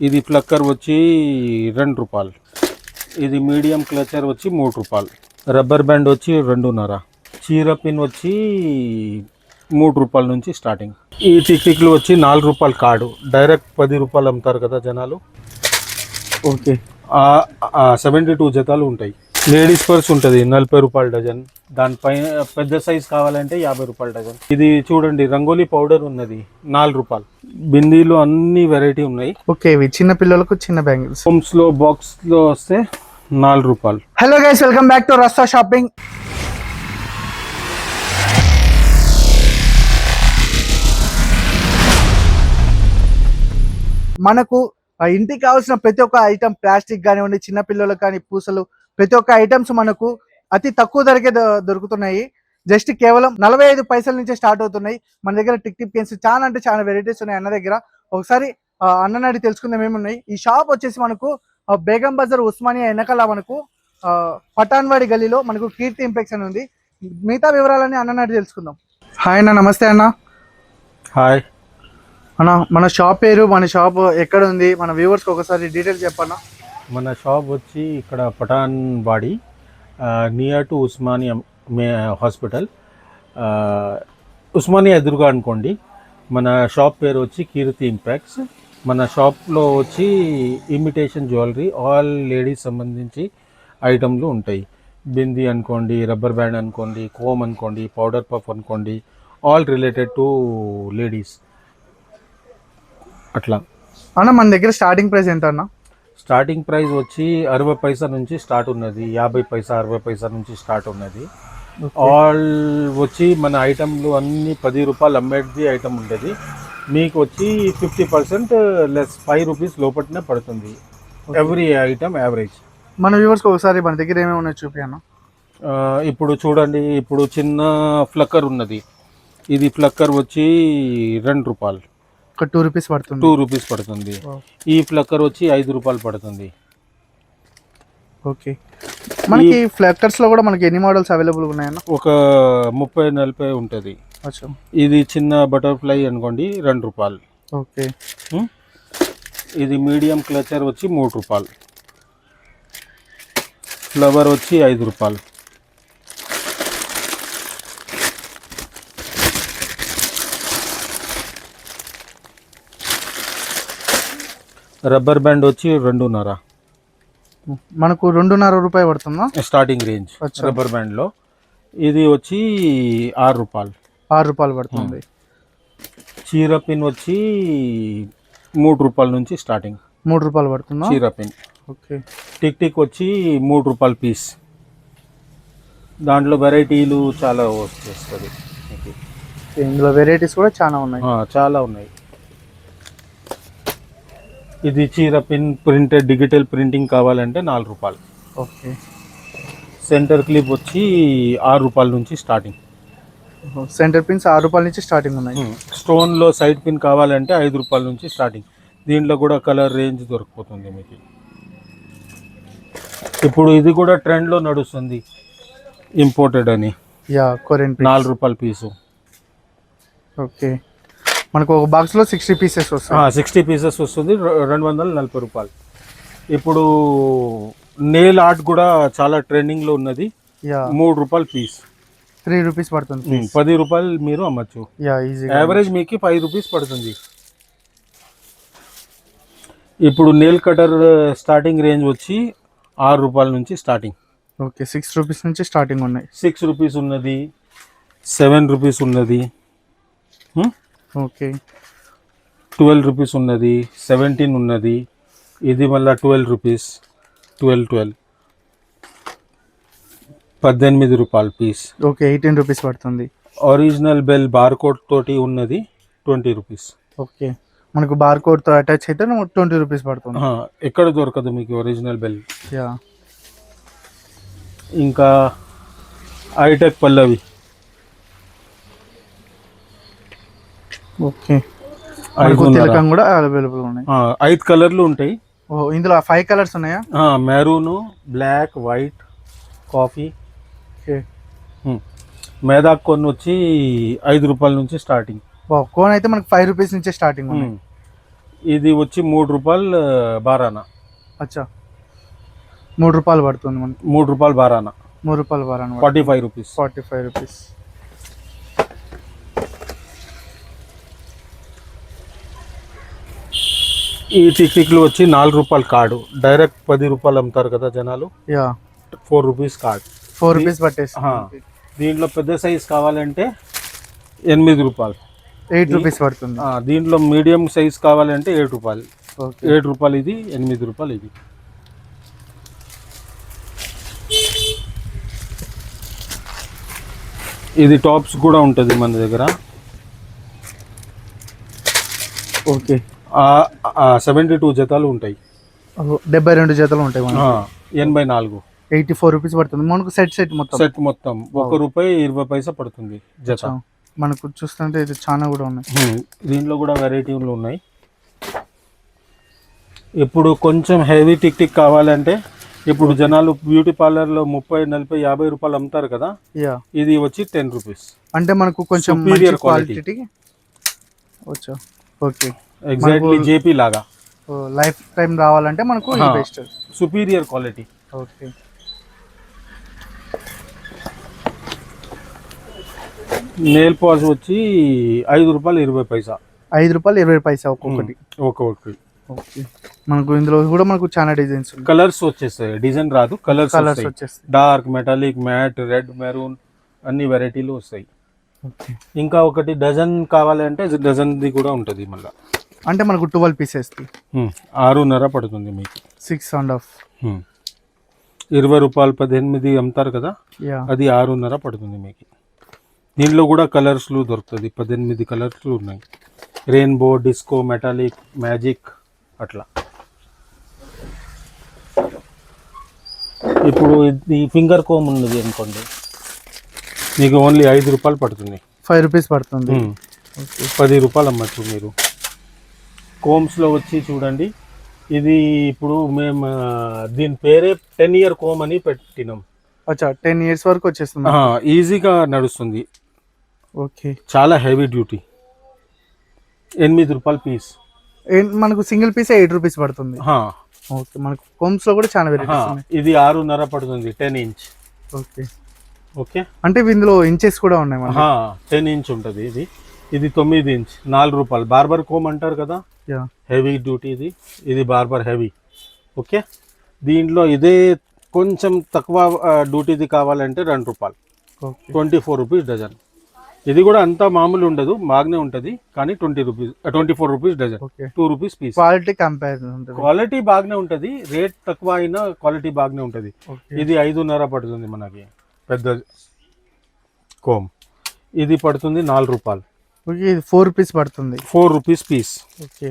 ఇది ఫ్లక్కర్ వచ్చి రెండు రూపాయలు. ఇది మీడియం క్లచర్ వచ్చి మూడు రూపాయలు. రబ్బర్ బ్యాండ్ వచ్చి రెండున్నర. చీర పిన్ వచ్చి మూడు రూపాయల నుంచి స్టార్టింగ్. ఈ టిక్టిక్లు వచ్చి నాలుగు రూపాయలు కార్డు. డైరెక్ట్ పది రూపాయలు అమ్ముతారు కదా జనాలు. ఓకే. సెవెంటీ టూ జతాలు ఉంటాయి. లేడీస్ పర్స్ ఉంటుంది నలభై రూపాయల డజన్. దానిపైన పెద్ద సైజ్ కావాలంటే యాభై రూపాయల డజన్. ఇది చూడండి రంగోలీ పౌడర్ ఉన్నది నాలుగు రూపాయలు. బిందీలు అన్ని వెరైటీ ఉన్నాయి. ఓకే ఇవి చిన్న పిల్లలకు చిన్న బ్యాంగిల్స్. హోమ్స్లో బాక్స్లో వస్తే నాలుగు రూపాయలు. Hello guys welcome back to రస్తా shopping. మనకు ఆ ఇంటికి కావాల్సిన ప్రతి ఒక్క ఐటమ్ ప్లాస్టిక్ కానివ్వండి చిన్న పిల్లలకు కానీ పూసలు ప్రతి ఒక్క ఐటమ్స్ మనకు అతి తక్కువ ధరకే దొరుకుతున్నాయి. జస్ట్ కేవలం నలభై ఐదు పైసల నుంచి స్టార్ట్ అవుతున్నాయి. మన దగ్గర టిక్ టిప్ పెన్స్ చాలా అంటే చాలా వెరైటీస్ ఉన్నాయి అన్న దగ్గర. ఒకసారి ఆ, అన్నని అడిగి తెలుసుకుందాం ఏమున్నాయి. ఈ షాప్ వచ్చేసి మనకు బేగం బజార్ ఉస్మానియా వెనకాల మనకు పటాన్వాడి గలీలో మనకు కీర్తి ఇంపెక్స్ అని ఉంది. మిగతా వివరాలన్నీ అన్న నాటి తెలుసుకుందాం. హాయ్ అన్న నమస్తే అన్న. హాయ్. అన్న మన షాప్ పేరు మన షాప్ ఎక్కడ ఉంది? మన వ్యూవర్స్కి ఒకసారి డీటెయిల్స్ చెప్పన్నా. మన షాప్ వచ్చి ఇక్కడ పటాన్ బాడీ నియర్ టు ఉస్మానియా మే హాస్పిటల్ ఉస్మానియా ఎదురుగా అనుకోండి. మన షాప్ పేరు వచ్చి కీర్తి ఇంపాక్ట్స్ మన షాప్లో వచ్చి ఇమిటేషన్ జ్యువెలరీ ఆల్ లేడీస్ సంబంధించి ఐటమ్లు ఉంటాయి. బింది అనుకోండి రబ్బర్ బ్యాండ్ అనుకోండి కోమ్ అనుకోండి పౌడర్ పఫ్ అనుకోండి ఆల్ రిలేటెడ్ టు లేడీస్ అట్లా. అన్న మన దగ్గర స్టార్టింగ్ ప్రైస్ ఎంత అన్న? స్టార్టింగ్ ప్రైస్ వచ్చి అరవై పైసా నుంచి స్టార్ట్ ఉన్నది. యాభై పైసా అరవై పైసా నుంచి స్టార్ట్ ఉన్నది. ఆల్ వచ్చి మన ఐటమ్లు అన్ని పది రూపాయలు అమ్మేది ఐటమ్ ఉంటుంది మీకు వచ్చి fifty percent less five rupees లోపలనే పడుతుంది. Every item average. మన వ్యూవర్స్కి ఒకసారి మన దగ్గర ఏమేమి ఉన్నాయో చూపి అన్న ఇప్పుడు చూడండి ఇప్పుడు చిన్న ఫ్లక్కర్ ఉన్నది. ఇది ఫ్లక్కర్ వచ్చి రెండు రూపాయలు. ఒక టూ రూపీస్ పడుతుంది. టూ రూపీస్ పడుతుంది. ఈ ఫ్లక్కర్ వచ్చి ఐదు రూపాయలు పడుతుంది. ఓకే మనకి ఫ్లక్కర్స్లో కూడా మనకి ఎన్ని మోడల్స్ అవైలబుల్ ఉన్నాయన్న? ఒక ముప్పై నలభై ఉంటుంది. ఇది చిన్న బటర్ఫ్లై అనుకోండి రెండు రూపాయలు. Okay um? ఇది మీడియం క్లచర్ వచ్చి మూడు రూపాయలు. ఫ్లవర్ వచ్చి ఐదు రూపాయలు. రబ్బర్ బ్యాండ్ వచ్చి రెండున్నర. మనకు రెండున్నర రూపాయి పడుతుందా? Starting range. రబ్బర్ బ్యాండ్లో. ఇది వచ్చి ఆరు రూపాయలు. ఆరు రూపాయలు పడుతుంది. చీర పిన్ వచ్చి మూడు రూపాయల నుంచి స్టార్టింగ్. మూడు రూపాయలు పడుతుందా? చీర పిన్. ఓకే. టిక్ టిక్ వచ్చి మూడు రూపాయల పీస్. దాంట్లో వెరైటీలు చాలా వచ్చేస్తుంది. మీకు. ఇందులో వెరైటీస్ కూడా చాలా ఉన్నాయి. చాలా ఉన్నాయి. ఇది చీర పిన్ ప్రింటెడ్ డిజిటల్ ప్రింటింగ్ కావాలంటే నాలుగు రూపాయలు. ఓకే. సెంటర్ క్లిప్ వచ్చి ఆరు రూపాయల నుంచి స్టార్టింగ్ సెంటర్ పిన్స్ ఆరు రూపాయల నుంచి స్టార్టింగ్ ఉన్నాయి. స్టోన్లో సైడ్ పిన్ కావాలంటే ఐదు రూపాయల నుంచి స్టార్టింగ్ దీంట్లో కూడా కలర్ రేంజ్ దొరికిపోతుంది మీకు. ఇప్పుడు ఇది కూడా ట్రెండ్లో నడుస్తుంది. ఇంపోర్టెడ్ అని. యా కొరియన్ నాలుగు రూపాయల పీసు ఓకే. మనకు ఒక బాక్స్లో సిక్స్టీ పీసెస్ వస్తాయి. సిక్స్టీ పీసెస్ వస్తుంది. రెండు వందల నలభై రూపాయలు. ఇప్పుడు నేల్ ఆర్ట్ కూడా చాలా ట్రెండింగ్లో ఉన్నది. యా. మూడు రూపాయలు పీస్ త్రీ రూపీస్ పడుతుంది పది రూపాయలు మీరు అమ్మచ్చు. యావరేజ్ మీకు ఫైవ్ రూపీస్ పడుతుంది. ఇప్పుడు నేల్ కటర్ స్టార్టింగ్ రేంజ్ వచ్చి ఆరు రూపాయల నుంచి స్టార్టింగ్ ఓకే సిక్స్ రూపీస్ నుంచి స్టార్టింగ్ ఉన్నాయి. సిక్స్ రూపీస్ ఉన్నది. సెవెన్ రూపీస్ ఉన్నది. ఓకే. ట్వెల్వ్ రూపీస్ ఉన్నది సెవెంటీన్ ఉన్నది ఇది మళ్ళీ ట్వెల్వ్ రూపీస్ ట్వెల్వ్ ట్వెల్వ్. పద్దెనిమిది రూపాయలు పీస్. ఓకే ఎయిటీన్ రూపీస్ పడుతుంది. ఒరిజినల్ బెల్ బార్కోడ్ తోటి ఉన్నది ట్వంటీ రూపీస్. ఓకే. మనకు బార్ కోడ్తో అటాచ్ అయితే ట్వంటీ రూపీస్ పడుతుంది. ఎక్కడ దొరకదు మీకు ఒరిజినల్ బెల్ యా. ఇంకా ఐటెక్ పల్లవి. ఓకే. తిలకం కూడా అవైలబుల్ ఉన్నాయి. ఐదు కలర్లు ఉంటాయి. ఓ ఇందులో ఫైవ్ కలర్స్ ఉన్నాయా? మెరూను బ్లాక్ వైట్ కాఫీ మేదాక్ కొన్ని వచ్చి ఐదు రూపాయల నుంచి స్టార్టింగ్ కోన్ అయితే మనకు ఫైవ్ రూపీస్ నుంచే స్టార్టింగ్ ఇది వచ్చి మూడు రూపాయలు బారానా. అచ్చా. మూడు రూపాయలు పడుతుంది మనకి. మూడు రూపాయలు బారానా. మూడు రూపాయలు వారాన్ని forty five rupees forty five rupees ఈ టిక్ టిక్లు వచ్చి నాలుగు రూపాయల కార్డు. డైరెక్ట్ పది రూపాయలు అమ్ముతారు కదా జనాలు. Yeah. Four rupees card. Four rupees పట్టేసి. దీంట్లో పెద్ద సైజ్ కావాలంటే ఎనిమిది రూపాయలు. ఎయిట్ రూపీస్ పడుతుంది. దీంట్లో మీడియం సైజ్ కావాలంటే ఏడు రూపాయలు. ఏడు రూపాయలు ఇది ఎనిమిది రూపాయలు ఇది. ఇది టాప్స్ కూడా ఉంటుంది మన దగ్గర. ఓకే. సెవెంటీ టూ జతలు ఉంటాయి. డెబ్బై రెండు జతలు ఉంటాయి ఎనభై నాలుగు. ఎయిటీ ఫోర్ రూపీస్ పడుతుంది. మనకు సెట్ సెట్ మొత్తం. సెట్ మొత్తం. ఒక రూపాయి ఇరవై పైసా పడుతుంది జత. మనకు చూస్తుంటే ఇది చాలా కూడా ఉన్నాయి. దీంట్లో కూడా వెరైటీలు ఉన్నాయి. ఇప్పుడు కొంచెం హెవీ టిక్ టిక్ కావాలంటే ఇప్పుడు జనాలు బ్యూటీ పార్లర్లో ముప్పై నలభై యాభై రూపాయలు అమ్ముతారు కదా? యా. ఇది వచ్చి టెన్ రూపీస్. అంటే మనకు కొంచెం. Quality okay. ఎగ్జాక్ట్లీ జేపీ లాగా. లైఫ్ టైం రావాలంటే మనకు. Best superior quality okay. Nail pause వచ్చి ఐదు రూపాయలు ఇరవై పైసా. ఐదు రూపాయలు ఇరవై పైసా ఒక్కొక్కటి. ఒక్కొక్కటి ఓకే. మనకు ఇందులో కూడా మనకు చాలా డిజైన్స్ కలర్స్ వచ్చేస్తాయి. డిజైన్ రాదు కలర్స్ కలర్స్ వచ్చేస్తాయి. Dark metallic matte red maroon అన్ని వెరైటీలు వస్తాయి. ఇంకా ఒకటి డజన్ కావాలంటే డజన్ది కూడా ఉంటుంది మళ్ళీ. అంటే మనకు ట్వెల్వ్ పీసెస్ ఆరున్నర పడుతుంది మీకు. Six and half. ఇరవై రూపాయలు పద్దెనిమిది అమ్ముతారు కదా? అది ఆరున్నర పడుతుంది మీకు. దీనిలో కూడా కలర్స్లు దొరుకుతుంది పద్దెనిమిది కలర్స్లు ఉన్నాయి. రెయిన్బో డిస్కో మెటాలిక్ మ్యాజిక్ అట్లా. ఇప్పుడు ఇది ఫింగర్ కోమ్ ఉన్నది అనుకోండి. మీకు ఓన్లీ ఐదు రూపాయలు పడుతుంది. ఫైవ్ రూపీస్ పడుతుంది. పది రూపాయలు అమ్మచ్చు మీరు. కోమ్స్లో వచ్చి చూడండి. ఇది ఇప్పుడు మేము దీని పేరే టెన్ ఇయర్ కోమ్ అని పెట్టినాం. అచ్చా టెన్ ఇయర్స్ వరకు వచ్చేస్తుంది. ఈజీగా నడుస్తుంది. ఓకే. చాలా హెవీ డ్యూటీ. ఎనిమిది రూపాయలు పీస్. మనకు సింగిల్ పీస్ ఎయిట్ రూపీస్ పడుతుంది. ఓకే మనకు కోమ్స్లో కూడా చాలా ఉన్నాయి. ఇది ఆరున్నర పడుతుంది టెన్ ఇంచ్. ఓకే. ఓకే? అంటే ఇందులో ఇంచెస్ కూడా ఉన్నాయి టెన్ ఇంచ్ ఉంటుంది ఇది. ఇది తొమ్మిది ఇంచ్ నాలుగు రూపాయలు. బార్బర్ కోమ్ అంటారు కదా? హెవీ డ్యూటీ ఇది. ఇది బార్బర్ హెవీ ఓకే దీంట్లో ఇదే కొంచెం తక్కువ డ్యూటీది కావాలంటే రెండు రూపాయలు. Twenty four rupees dozen. ఇది కూడా అంత మామూలు ఉండదు బాగానే ఉంటుంది కానీ twenty rupees twenty four rupees dozen. Two rupees piece quality comparison quality బాగానే ఉంటుంది రేట్ తక్కువ అయినా క్వాలిటీ బాగానే ఉంటుంది. ఇది ఐదున్నర పడుతుంది మనకి పెద్ద కోమ్ ఇది పడుతుంది నాలుగు రూపాయలు. ఓకే ఇది ఫోర్ రూపీస్ పడుతుంది. ఫోర్ రూపీస్ పీస్ ఓకే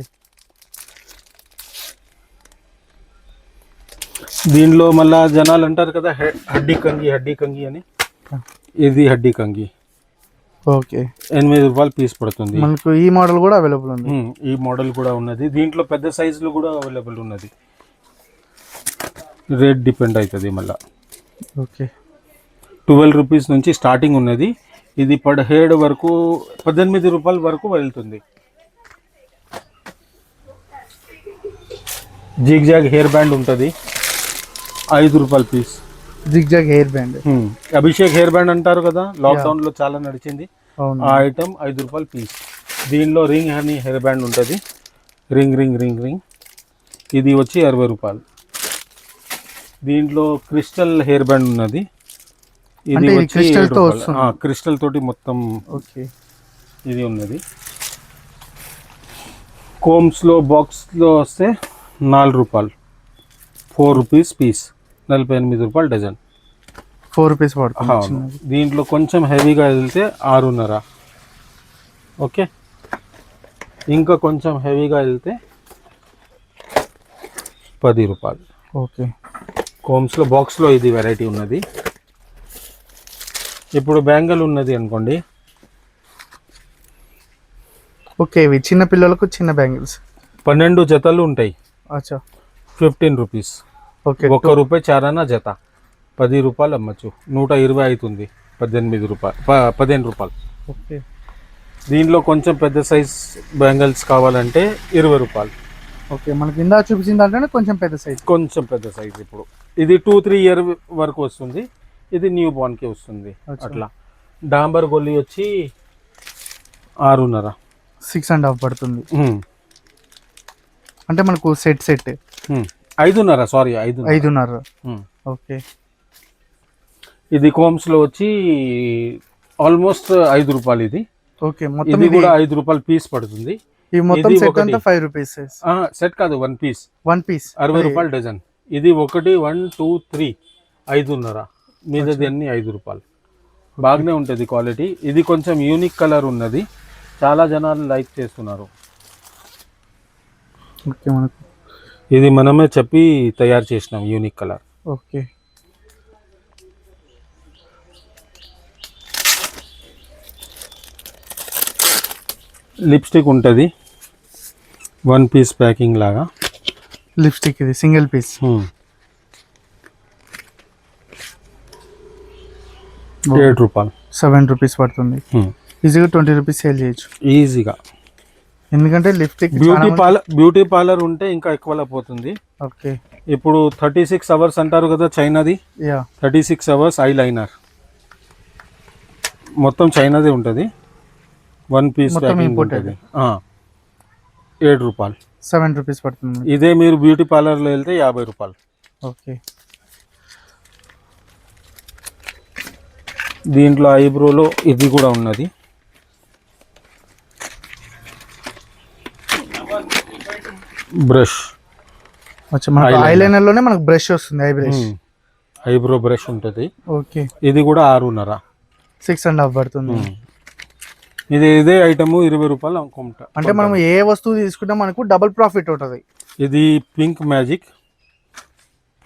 దీనిలో మళ్ళా జనాలు అంటారు కదా హడ్డీ కంగి హడ్డీ కంగి అని. ఇది హడ్డీ కంగి. ఓకే ఎనిమిది రూపాయలు పీస్ పడుతుంది. మనకు ఈ మోడల్ కూడా అవైలబుల్ ఉంది. ఈ మోడల్ కూడా ఉన్నది. దీంట్లో పెద్ద సైజులు కూడా అవైలబుల్ ఉన్నది. రేట్ డిపెండ్ అవుతుంది మళ్ళా. ఓకే ట్వెల్వ్ రూపీస్ నుంచి స్టార్టింగ్ ఉన్నది. ఇది పదిహేడు వరకు పద్దెనిమిది రూపాయల వరకు వెళ్తుంది. జిగ్ జాగ్ హెయిర్ బ్యాండ్ ఉంటుంది. ఐదు రూపాయల piece. Zig zag hair band. Abhishek hair band అంటారు కదా లాక్డౌన్లో చాలా నడిచింది. ఆ ఐటమ్ ఐదు రూపాయలు పీస్. దీనిలో రింగ్ హనీ హెయిర్ బ్యాండ్ ఉంటుంది. Ring ring ring ring. ఇది వచ్చి అరవై రూపాయలు. దీంట్లో క్రిస్టల్ హెయిర్ బ్యాండ్ ఉన్నది. ఇది crystal తో. క్రిస్టల్ తోటి మొత్తం ఓకే. ఇది ఉన్నది. కోమ్స్లో బాక్స్లో వస్తే నాలుగు రూపాయలు. ఫోర్ రూపీస్ పీస్ నలభై ఎనిమిది రూపాయలు డజన్ ఫోర్ రూపీస్ పడుతుంది. దీంట్లో కొంచెం హెవీగా వెళ్తే ఆరున్నర. ఓకే? ఇంకా కొంచెం హెవీగా వెళ్తే పది రూపాయలు. ఓకే. కోమ్స్లో బాక్స్లో ఇది వెరైటీ ఉన్నది. ఇప్పుడు బ్యాంగిల్ ఉన్నది అనుకోండి. ఓకే ఇవి చిన్న పిల్లలకు చిన్న బ్యాంగిల్స్. పన్నెండు జతలు ఉంటాయి. అచ్చా. Fifteen rupees. ఓకే ఒక్క రూపాయి చారానా జత? పది రూపాయలు అమ్మచ్చు. నూట ఇరవై అవుతుంది పద్దెనిమిది రూపాయలు. పదిహేను రూపాయలు. ఓకే. దీనిలో కొంచెం పెద్ద సైజ్ బ్యాంగిల్స్ కావాలంటే ఇరవై రూపాయలు. ఓకే మనకి ఇందా చూపించిన దాంట్లోనే కొంచెం పెద్ద సైజ్. కొంచెం పెద్ద సైజ్ ఇప్పుడు. ఇది టూ త్రీ ఇయర్ వరకు వస్తుంది. ఇది న్యూ కి వస్తుంది. అట్లా. డాంబర్ గొల్లి వచ్చి ఆరున్నర. సిక్స్ అండ్ హాఫ్ పడుతుంది. అంటే మనకు సెట్ సెట్. ఐదున్నర సారీ ఐదు ఐదున్నర. ఓకే ఇది కోమ్స్లో వచ్చి ఆల్మోస్ట్ ఐదు రూపాయలు ఇది. ఓకే మొత్తం ఇది కూడా ఐదు రూపాయలు పీస్ పడుతుంది. ఈ మొత్తం సెట్. అంతా ఫైవ్ రూపీస్ సెట్ కాదు వన్ పీస్ వన్ పీస్ అరవై రూపాయలు డజన్ ఇది ఒకటి వన్ టూ త్రీ ఐదున్నర. మీదది అన్ని ఐదు రూపాయలు. బాగానే ఉంటుంది క్వాలిటీ. ఇది కొంచెం యూనిక్ కలర్ ఉన్నది. చాలా జనాలు లైక్ చేస్తున్నారు. ఓకే మనకు. ఇది మనమే చెప్పి తయారు చేసినాం యూనిక్ కలర్. ఓకే. లిప్స్టిక్ ఉంటుంది. వన్ పీస్ ప్యాకింగ్ లాగా. లిప్స్టిక్ ఇది సింగిల్ పీస్. ఏడు రూపాయలు. సెవెన్ రూపీస్ పడుతుంది. ఈజీగా ట్వంటీ రూపీస్ సేల్ చేయొచ్చు. ఈజీగా. ఎందుకంటే lipstick beauty parlour beauty parlour ఉంటే ఇంకా ఎక్కువలా పోతుంది. ఓకే. ఇప్పుడు థర్టీ సిక్స్ అవర్స్ అంటారు కదా చైనాది? Yeah. Thirty six hours eye liner మొత్తం చైనాదే ఉంటుంది. One piece imported. ఏడు రూపాయలు. సెవెన్ రూపీస్ పడుతుంది. ఇదే మీరు బ్యూటీ పార్లర్లో వెళ్తే యాభై రూపాయలు. ఓకే. దీంట్లో ఐబ్రోలో ఇది కూడా ఉన్నది. బ్రష్. వచ్చా మనకు బ్రష్ వస్తుంది ఐ బ్రష్. ఐబ్రో బ్రష్ ఉంటుంది. ఓకే. ఇది కూడా ఆరున్నర. సిక్స్ అండ్ హాఫ్ పడుతుంది. ఇది ఇదే ఐటమ్ ఇరవై రూపాయలు అమ్ముకుంటా అంటే మనం ఏ వస్తువు తీసుకున్నా మనకు డబుల్ ప్రాఫిట్ ఉంటుంది. ఇది pink magic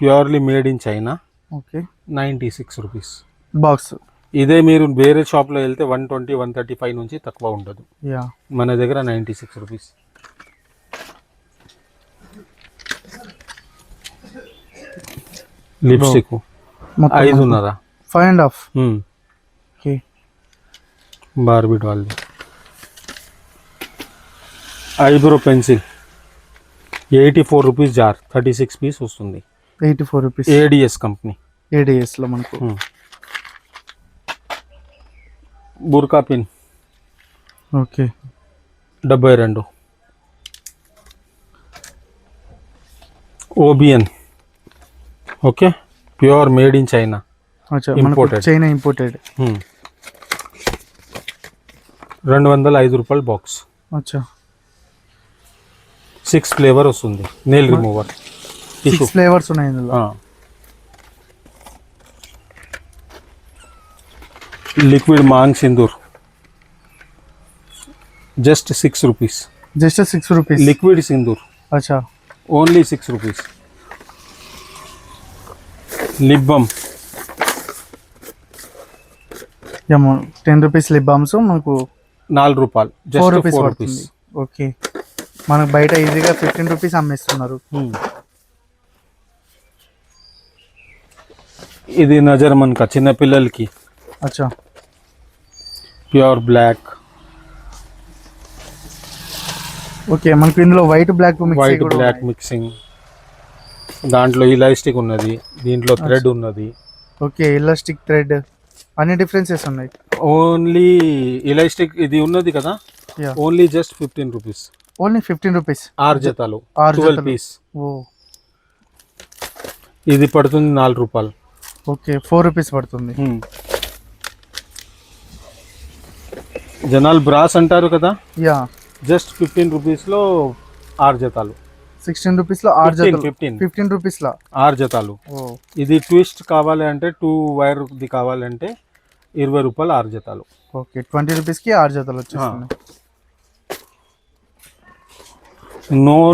purely made in China. Okay. Ninety six rupees. Box. ఇదే మీరు వేరే షాప్లో వెళ్తే one twenty one thirty five నుంచి తక్కువ ఉండదు. యా మన దగ్గర నైంటీ సిక్స్ రూపీస్ లిప్స్టిక్ ఐదున్నర. Five and half Barbie డాల్ది eyebrow pencil. Eighty four rupees jar thirty six piece వస్తుంది eighty four rupees ADS company ఏడిఎస్లో మనకు. బుర్కా పిన్. ఓకే. డెబ్బై రెండు. ఓబియన్. Okay? Pure made in China. Imported. China imported రెండు వందల ఐదు రూపాయల బాక్స్. అచ్చా. సిక్స్ ఫ్లేవర్ వస్తుంది. నెయిల్ రిమూవర్ ఫ్లేవర్స్ ఉన్నాయి ఇందులో. లిక్విడ్ మాంగ్ Sindoor just six rupees. Just six rupees. Liquid Sindoor అచ్చా. Only six rupees. లిబ్బమ్ ఏమో టెన్ రూపీస్ లిప్ బామ్స్ మనకు నాలుగు రూపాయలు. ఫోర్ రూపీస్ పడుతుంది. ఓకే. మనకు బయట ఈజీగా ఫిఫ్టీన్ రూపీస్ అమ్మేస్తున్నారు. ఇది నజర్ మనక చిన్న పిల్లలకి అచ్చా. Pure black. ఓకే మనకు ఇందులో white black white black mixing. దాంట్లో ఇలాస్టిక్ ఉన్నది దీంట్లో థ్రెడ్ ఉన్నది. ఓకే ఎలాస్టిక్ థ్రెడ్ అన్ని డిఫరెన్సెస్ ఉన్నాయి. ఓన్లీ ఇలాస్టిక్ ఇది ఉన్నది కదా? Yeah only just fifteen rupees only fifteen rupees ఆరు జతాలు ఆరు ట్వెల్వ్ జతలు. పీస్ ఓ. ఇది పడుతుంది నాలుగు రూపాయలు. ఓకే ఫోర్ రూపీస్ పడుతుంది. జనాలు బ్రాస్ అంటారు కదా? యా. జస్ట్ ఫిఫ్టీన్ రూపీస్లో ఆరు జతాలు. సిక్స్టీన్ రూపీస్లో ఆరు 15, జతలు. 15. ఫిఫ్టీన్ రూపీస్లో ఆరు జతాలు. ఓ. ఇది ట్విస్ట్ కావాలి అంటే టూ వైర్ది కావాలంటే ఇరవై రూపాయలు ఆరు జతాలు. ఓకే ట్వంటీ రూపీస్కి ఆరు జతలు వచ్చేస్తున్నాయి no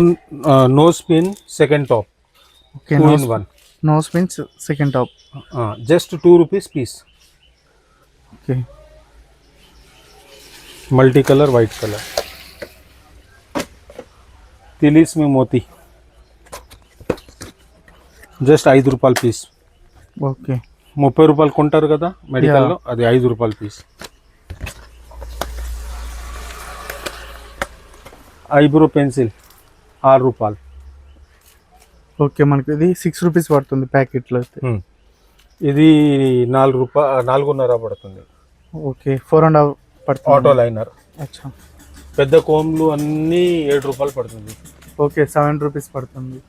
no spin second top. Okay two in one no spins second top. Just two rupees piece. Okay. Multi colour white colour. తిలీస్ మీ మోతీ. జస్ట్ ఐదు రూపాయల పీస్. ఓకే. ముప్పై రూపాయలు కొంటారు కదా మెడికల్లో అది ఐదు రూపాయల పీస్. ఐబ్రో పెన్సిల్ ఆరు రూపాయలు. ఓకే మనకి ఇది సిక్స్ రూపీస్ పడుతుంది ప్యాకెట్లో అయితే. ఇది నాలుగు రూపా నాలుగున్నర పడుతుంది. ఓకే ఫోర్ అండ్ హాఫ్ పడుతుంది. Auto liner. అచ్చా. పెద్ద కోమ్లు అన్నీ ఏడు రూపాయలు పడుతుంది. ఓకే సెవెన్ రూపీస్ పడుతుంది.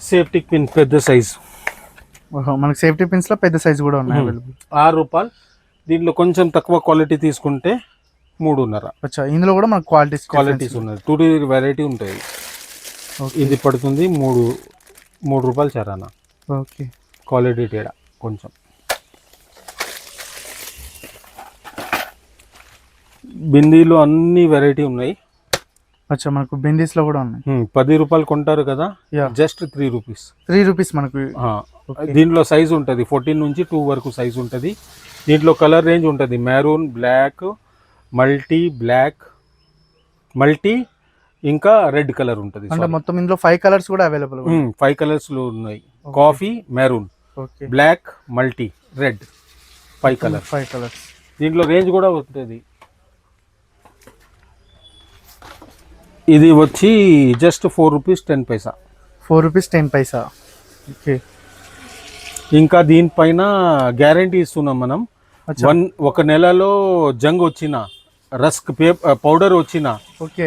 సేఫ్టీ పిన్ పెద్ద సైజ్. మనకి సేఫ్టీ పిన్స్లో పెద్ద సైజ్ కూడా ఉన్నాయి. అవైలబుల్. ఆరు రూపాయలు. దీంట్లో కొంచెం తక్కువ క్వాలిటీ తీసుకుంటే మూడున్నర. అచ్చా ఇందులో కూడా మనకు క్వాలిటీస్ క్వాలిటీస్ ఉన్నది టూ వెరైటీ ఓకే. ఇది పడుతుంది మూడు మూడు రూపాయలు చరానా. ఓకే. క్వాలిటీ తేడా కొంచెం. బిందీలు అన్ని వెరైటీ ఉన్నాయి. అచ్చా మనకు బిందీస్లో కూడా ఉన్నాయి. పది రూపాయలు కొంటారు కదా just three rupees three rupees మనకు. దీంట్లో సైజ్ ఉంటుంది ఫోర్టీన్ నుంచి టూ వరకు సైజ్ ఉంటుంది. దీంట్లో కలర్ రేంజ్ ఉంటుంది maroon black multi black multi ఇంకా రెడ్ కలర్ ఉంటుంది అంటే మొత్తం ఇందులో ఫైవ్ కలర్స్ కూడా అవైలబుల్ ఫైవ్ కలర్స్లో ఉన్నాయి. Coffee maroon black multi red five colour five colours దీంట్లో రేంజ్ కూడా ఉంటుంది. ఇది వచ్చి just four rupees ten paisa four rupees ten paisa okay ఇంకా దీనిపైన గ్యారంటీ ఇస్తున్నాం మనం. వన్ ఒక నెలలో జంగ్ వచ్చిన రస్క్ పే పౌడర్ వచ్చిన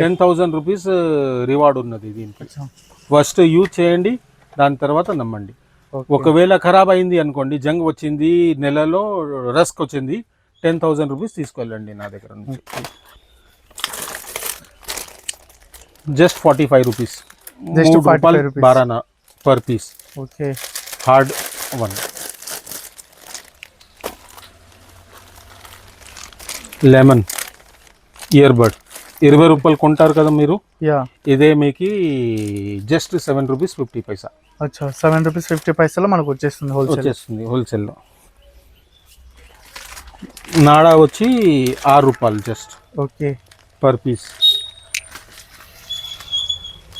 టెన్ థౌజండ్ రూపీస్ రివార్డ్ ఉన్నది దీనికి. ఫస్ట్ యూజ్ చేయండి దాని తర్వాత నమ్మండి. ఒకవేళ ఖరాబ్ అయింది అనుకోండి జంగ్ వచ్చింది నెలలో రస్క్ వచ్చింది టెన్ థౌజండ్ రూపీస్ తీసుకెళ్ళండి నా దగ్గర నుంచి. Just forty five rupees Just 45 rupees. బారానా per piece okay hard one lemon ear bud ఇరవై రూపాయలు కొంటారు కదా మీరు? ఇదే మీకు just seven rupees fifty paisa అచ్చా సెవెన్ రూపీస్ ఫిఫ్టీ పైసలో మనకు వచ్చేస్తుంది హోల్సేల్ వచ్చేస్తుంది హోల్సేల్లో నాడా వచ్చి ఆరు రూపాయలు just okay per piece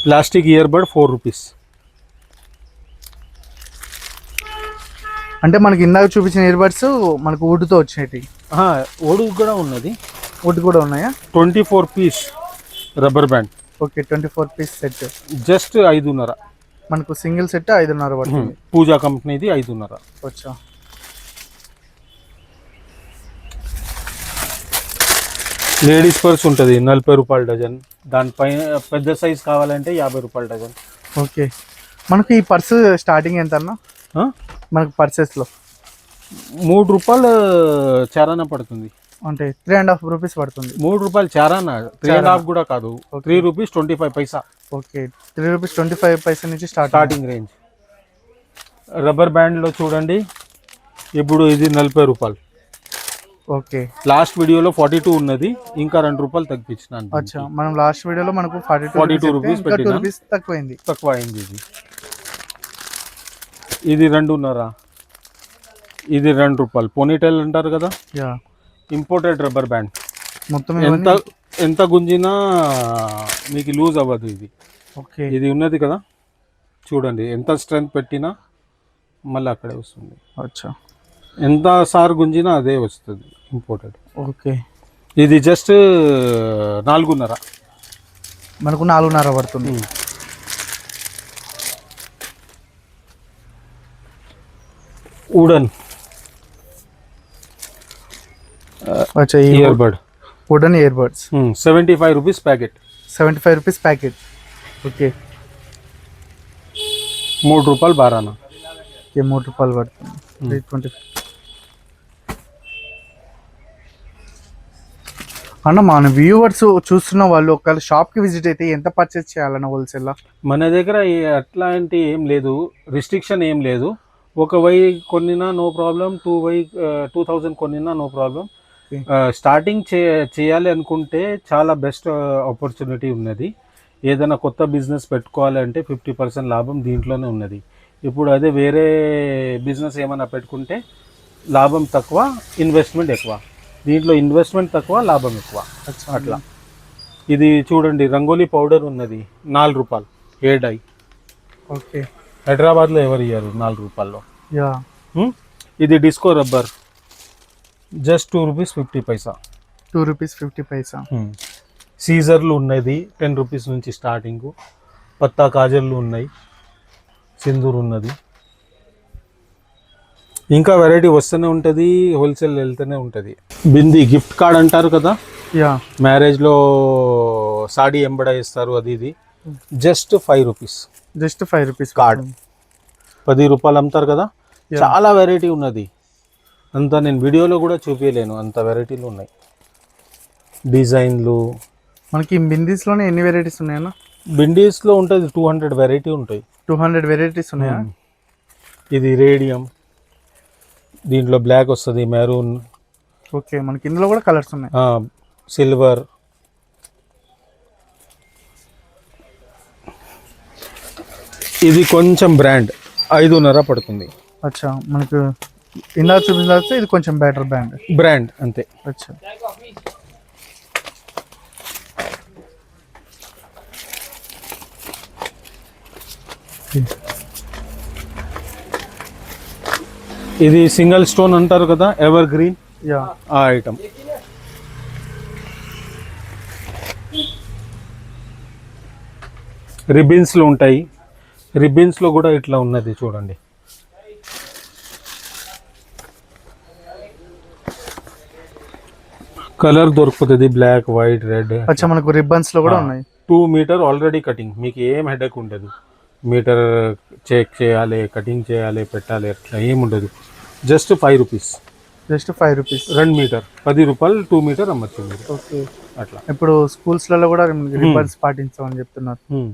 plastic ear bud four rupees. అంటే మనకి ఇందాక చూపించిన ఇయర్బడ్స్ మనకు వుడ్తో వచ్చినవి ఒడుగు కూడా ఉన్నది. వుడ్ కూడా ఉన్నాయా? Twenty four piece rubber band. Okay twenty four piece set. Just ఐదున్నర. మనకు సింగిల్ సెట్ ఐదున్నర పడుతుంది. పూజా కంపెనీది ఐదున్నర. వచ్చా లేడీస్ పర్స్ ఉంటుంది నలభై రూపాయల డజన్. దానిపైన పెద్ద సైజ్ కావాలంటే యాభై రూపాయల డజన్. ఓకే. మనకు ఈ పర్స్ స్టార్టింగ్ ఎంత అన్న? మనకు పర్సెస్లో. మూడు రూపాయలు చారానా పడుతుంది. అంటే త్రీ అండ్ హాఫ్ రూపీస్ పడుతుంది. మూడు రూపాయలు చారానా? త్రీ అండ్ హాఫ్ కూడా కాదు. Three rupees twenty five paisa. Okay. Three rupees twenty five paisa నుంచి స్టార్ట్ స్టార్టింగ్ రేంజ్ రబ్బర్ బ్యాండ్లో చూడండి. ఇప్పుడు ఇది నలభై రూపాయలు. ఓకే. లాస్ట్ వీడియోలో ఫార్టీ టూ ఉన్నది. ఇంకా రెండు రూపాయలు తగ్గించినాను అచ్చా. మనం లాస్ట్ వీడియోలో మనకు ఫార్టీ టూ 42 rupees ఇంకా టూ పెట్టినా? రూపీస్ తక్కువైంది. తక్కువ అయింది ఇది. ఇది రెండున్నర. ఇది రెండు రూపాయలు. పోనీటైల్ అంటారు కదా? యా. ఇంపోర్టెడ్ రబ్బర్ బ్యాండ్ మొత్తం ఎంత ఎంత గుంజినా మీకు లూజ్ అవ్వదు ఇది. ఓకే. ఇది ఉన్నది కదా? చూడండి. ఎంత స్ట్రెంత్ పెట్టినా మళ్ళీ అక్కడే వస్తుంది. అచ్చా. ఎంత సార్ గుంజినా అదే వస్తుంది ఇంపోర్టెడ్ ఓకే. ఇది జస్ట్ నాలుగున్నర. మనకు నాలుగున్నర పడుతుంది. Wooden ear bud wooden ear buds seventy five rupees packet seventy five rupees packet okay. మూడు రూపాయలు బారానా. ఓకే మూడు రూపాయలు పడుతుంది. త్రీ ట్వంటీ అన్న మన వ్యూవర్స్ చూస్తున్న వాళ్ళు ఒకవేళ షాప్కి విజిట్ అయితే ఎంత పర్చేస్ చేయాలన్న హోల్సేల్లో మన దగ్గర అట్లాంటి ఏం లేదు రిస్ట్రిక్షన్ ఏం లేదు. ఒక వై కొన్నినా నో ప్రాబ్లం టూ వై టూ థౌజండ్ కొన్నినా నో ప్రాబ్లం. స్టార్టింగ్ చే చేయాలి అనుకుంటే చాలా బెస్ట్ ఆపర్చునిటీ ఉన్నది. ఏదైనా కొత్త బిజినెస్ పెట్టుకోవాలంటే ఫిఫ్టీ పర్సెంట్ లాభం దీంట్లోనే ఉన్నది. ఇప్పుడు అదే వేరే బిజినెస్ ఏమైనా పెట్టుకుంటే లాభం తక్కువ ఇన్వెస్ట్మెంట్ ఎక్కువ. దీంట్లో ఇన్వెస్ట్మెంట్ తక్కువ లాభం ఎక్కువ. అట్లా. ఇది చూడండి రంగోలీ పౌడర్ ఉన్నది నాలుగు రూపాయలు హెయిర్ డై ఓకే. హైదరాబాద్లో ఎవరు ఇయ్యారు నాలుగు రూపాయల్లో? ఇది disco rubber. Just two rupees fifty paisa. Two rupees fifty paisa. సీజర్లు ఉన్నది టెన్ రూపీస్ నుంచి స్టార్టింగ్. పత్తా కాజల్లు ఉన్నాయి. సింధూర్ ఉన్నది. ఇంకా వెరైటీ వస్తూనే ఉంటుంది హోల్సేల్ వెళ్తూనే ఉంటుంది. బింది గిఫ్ట్ కార్డ్ అంటారు కదా? యా. మ్యారేజ్లో సాడీ ఎంబడ ఇస్తారు అది ఇది. Just five rupees just five rupees card పది రూపాయలు అమ్ముతారు కదా? చాలా వెరైటీ ఉన్నది. అంత నేను వీడియోలో కూడా చూపించలేను అంత వెరైటీలు ఉన్నాయి. డిజైన్లు. మనకి బిందీస్లోనే ఎన్ని వెరైటీస్ ఉన్నాయన్నా? బిండీస్లో ఉంటుంది టూ హండ్రెడ్ వెరైటీ ఉంటాయి. టూ హండ్రెడ్ వెరైటీస్ ఉన్నాయా? ఇది రేడియం దీంట్లో బ్లాక్ వస్తుంది మెరూన్ ఓకే మనకి ఇందులో కూడా కలర్స్ ఉన్నాయి. సిల్వర్ ఇది కొంచెం బ్రాండ్ ఐదున్నర పడుతుంది. అచ్చా మనకు ఇందా చూపించాల్సి ఇది కొంచెం బెటర్ బ్రాండ్ బ్రాండ్ అంతే. అచ్చా. ఇది సింగిల్ స్టోన్ అంటారు కదా ఎవర్ గ్రీన్ యా. ఆ ఐటమ్ రిబిన్స్లో ఉంటాయి. రిబిన్స్లో కూడా ఇట్లా ఉన్నది చూడండి. కలర్ దొరుకుతుంది బ్లాక్ వైట్ రెడ్ అచ్చా మనకు రిబ్బన్స్లో కూడా ఉన్నాయి. టూ మీటర్ ఆల్రెడీ కటింగ్ మీకు ఏం హెడేక్ ఉండదు. మీటర్ చెక్ చేయాలి కటింగ్ చేయాలి పెట్టాలి అట్లా ఏం ఉండదు just five rupees. Just five rupees. రెండు మీటర్. పది రూపాయలు టూ మీటర్ అమ్మచ్చు మీరు. ఓకే. అట్లా. ఇప్పుడు schools లలో కూడా రిబ్బన్స్ పాటించామని చెప్తున్నారు.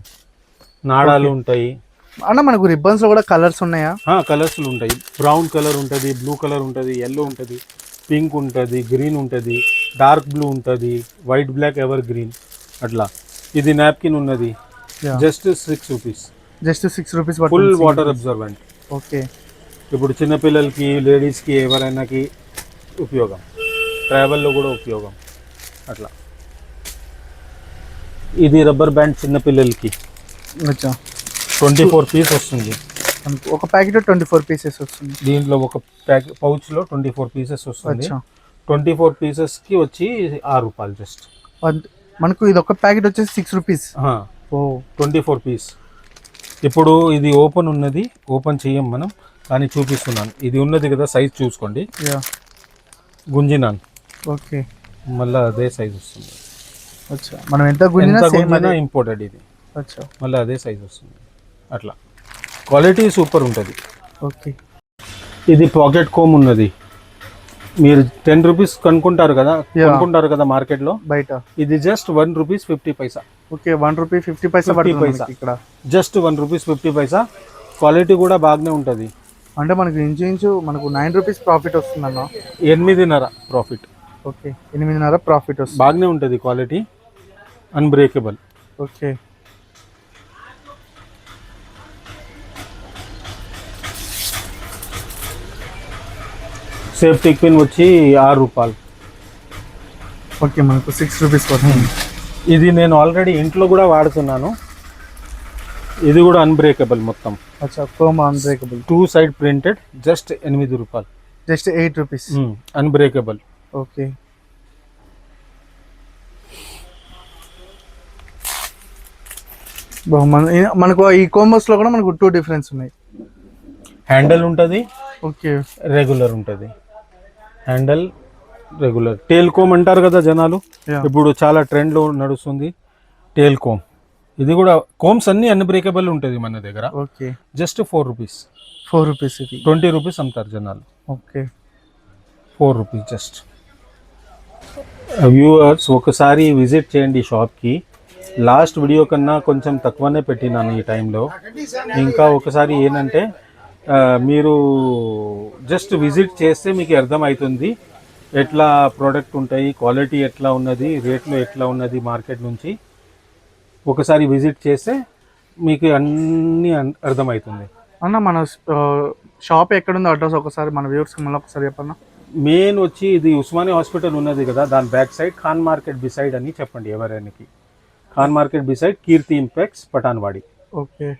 నాడాలు ఉంటాయి. అన్న మనకు రిబ్బన్స్లో కూడా కలర్స్ ఉన్నాయా? కలర్స్లు ఉంటాయి. బ్రౌన్ కలర్ ఉంటుంది బ్లూ కలర్ ఉంటుంది ఎల్లో ఉంటుంది పింక్ ఉంటుంది గ్రీన్ ఉంటుంది డార్క్ బ్లూ ఉంటుంది వైట్ బ్లాక్ ఎవర్ గ్రీన్. అట్లా. ఇది నాప్కిన్ ఉన్నది. Just six rupees. Just six rupees full water absorbent. Okay. ఇప్పుడు చిన్నపిల్లలకి లేడీస్కి ఎవరైనాకి ఉపయోగం? ట్రావెల్లో కూడా ఉపయోగం. అట్లా. ఇది రబ్బర్ బ్యాండ్ చిన్నపిల్లలకి. ట్వంటీ ఫోర్ పీస్ వస్తుంది. ఒక ప్యాకెట్ ట్వంటీ ఫోర్ పీసెస్ వస్తుంది. దీంట్లో ఒక ప్యాక్ పౌచ్లో ట్వంటీ ఫోర్ పీసెస్ వస్తుంది. ట్వంటీ ఫోర్ పీసెస్కి వచ్చి ఆరు రూపాయలు జస్ట్. మనకు ఇది ఒక ప్యాకెట్ వచ్చేసి సిక్స్ రూపీస్. ఓ. Twenty four piece. ఇప్పుడు ఇది ఓపెన్ ఉన్నది. ఓపెన్ చేయం మనం. కానీ చూపిస్తున్నాను. ఇది ఉన్నది కదా సైజ్ చూసుకోండి. యా గుంజినాను. ఓకే మళ్ళీ అదే సైజ్ వస్తుంది. మనం ఎంత గుంజినా ఇంపోర్టెడ్ ఇది. మళ్ళీ అదే సైజ్ వస్తుంది. అట్లా. క్వాలిటీ సూపర్ ఉంటుంది. ఓకే ఇది పాకెట్ కోమ్ ఉన్నది. మీరు టెన్ రూపీస్ కనుక్కుంటారు కదా. కొనుక్కుంటారు కదా మార్కెట్లో బయట. ఇది just one rupees fifty paisa okay one rupee fifty paisa 50 పడుతుంది పైసా. ఇక్కడ. Just one rupees fifty paisa quality కూడా బాగానే ఉంటుంది. అంటే మనకు ఇంచుమించు మనకు నైన్ రూపీస్ ప్రాఫిట్ వస్తుందన్న. ఎనిమిదిన్నర ప్రాఫిట్ ఓకే ఎనిమిదిన్నర ప్రాఫిట్ వస్తుంది. బాగానే ఉంటుంది quality unbreakable okay safety pin వచ్చి ఆరు రూపాయలు. ఓకే మనకు సిక్స్ రూపీస్ పడుతుంది. ఇది నేను ఆల్రెడీ ఇంట్లో కూడా వాడుతున్నాను. ఇది కూడా అన్బ్రేకబుల్ మొత్తం. అచ్చా unbreakable two side printed just ఎనిమిది రూపాయలు. Just eight rupees unbreakable okay మనకు ఈ కోంబోస్లో కూడా మనకు టూ డిఫరెన్స్ ఉన్నాయి. హ్యాండిల్ ఉంటుంది. ఓకే రెగ్యులర్ ఉంటుంది. హ్యాండిల్ రెగ్యులర్ టేల్ కోమ్ అంటారు కదా జనాలు. ఇప్పుడు చాలా ట్రెండ్లో నడుస్తుంది. టేల్ కోమ్ ఇది కూడా కోమ్స్ అన్ని అన్బ్రేకబుల్ ఉంటుంది మన దగ్గర. Okay. Just four rupees four rupees ఇది. ట్వంటీ రూపీస్ అమ్ముతారు జనాలు. Okay. Four rupees just viewers ఒకసారి విజిట్ చేయండి షాప్కి లాస్ట్ వీడియో కన్నా కొంచెం తక్కువనే పెట్టినాను ఈ టైంలో ఇంకా ఒకసారి ఏంటంటే మీరు జస్ట్ విజిట్ చేస్తే మీకు అర్థమవుతుంది. ఎట్లా ప్రోడక్ట్ ఉంటాయి క్వాలిటీ ఎట్లా ఉన్నది రేట్లు ఎట్లా ఉన్నది మార్కెట్ నుంచి. ఒకసారి విజిట్ చేస్తే మీకు అన్నీ అన్- అర్థమవుతుంది. అన్న మన షాప్ ఎక్కడుందో అడ్రస్ ఒకసారి మన వ్యూవర్స్ మళ్ళీ ఒకసారి చెప్పన్న. మెయిన్ వచ్చి ఇది ఉస్మానియా హాస్పిటల్ ఉన్నది కదా దాని back side Khan market beside అని చెప్పండి ఎవరైనాకి. Khan market beside Keerthi Impex Patanwadi okay.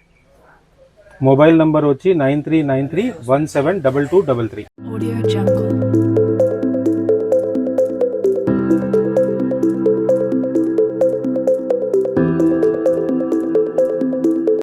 Mobile number వచ్చి nine three nine three one seven double two double three.